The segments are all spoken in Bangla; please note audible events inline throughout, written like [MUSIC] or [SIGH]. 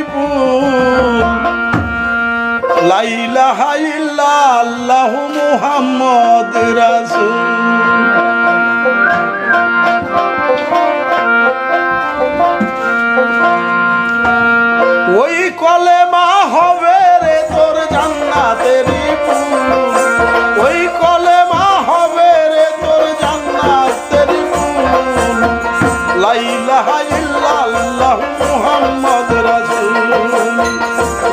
হাবিবুল লাইলাহা ইল্লাল্লাহ মুহাম্মদ রাসূল। হবে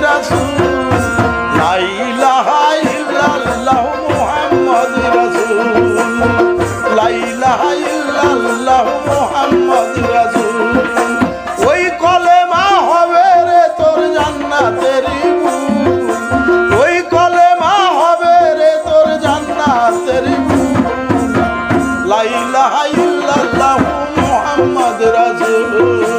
রাসুল লাই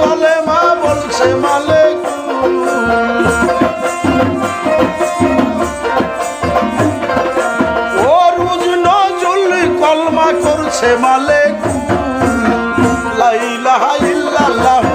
পালে মা বলছে মালে ও রুজ নজুল কলমা করছে মালে লাইলা ইল্লাল্লাহ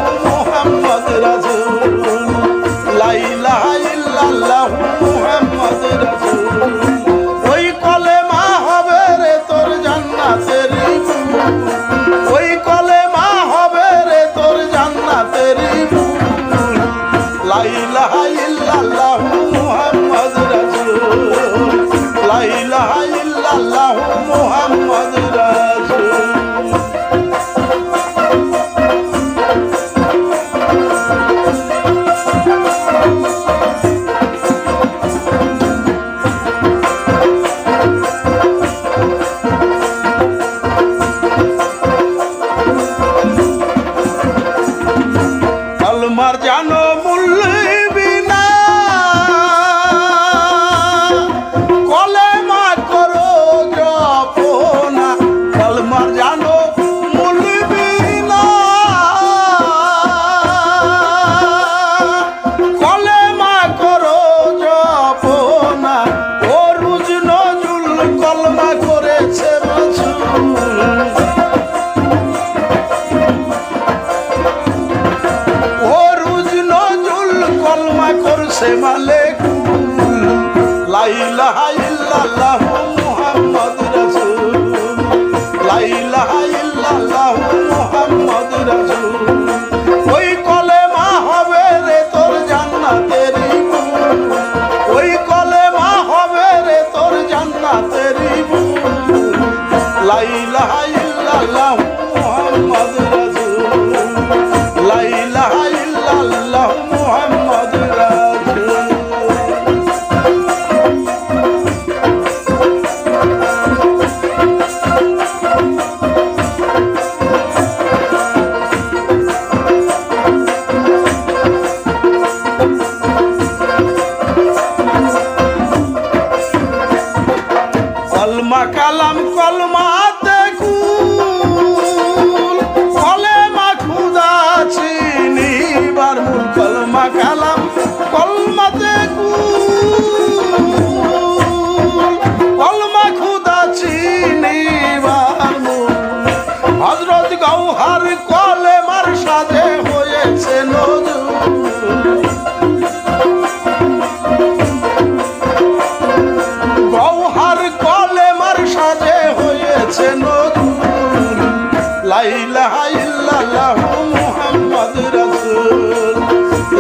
আমার জান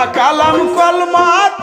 কলমা কালাম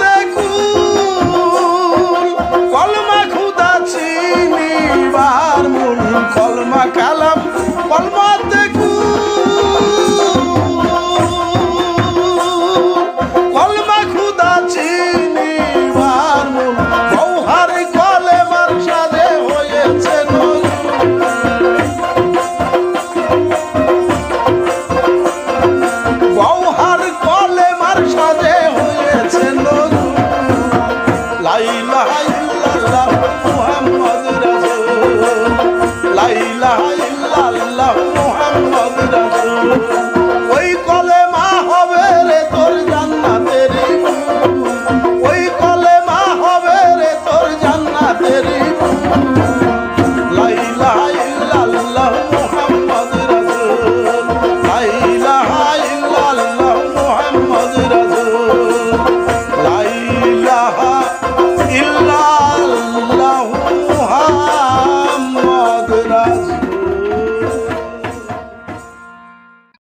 Oh. [LAUGHS]